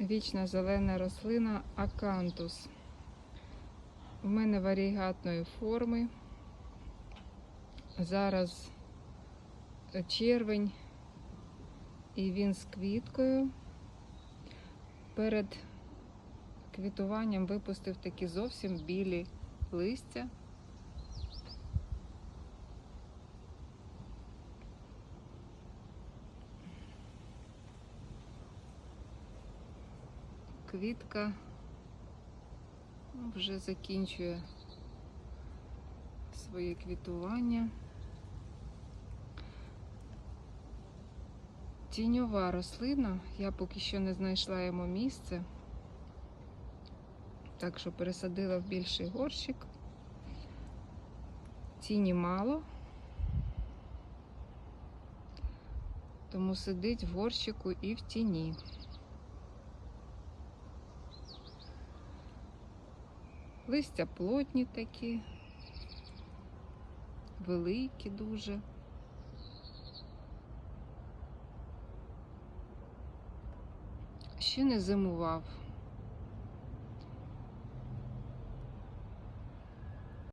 вічна зелена рослина акантус. У мене варігатної форми. Зараз червень і він з квіткою. Перед квітуванням випустив такі зовсім білі листя. Квітка вже закінчує своє квітування. Тіньова рослина, я поки що не знайшла йому місце, так що пересадила в більший горщик. Тіні мало, тому сидить в горщику і в тіні. Листя плотні такі, великі дуже. Ще не зимував.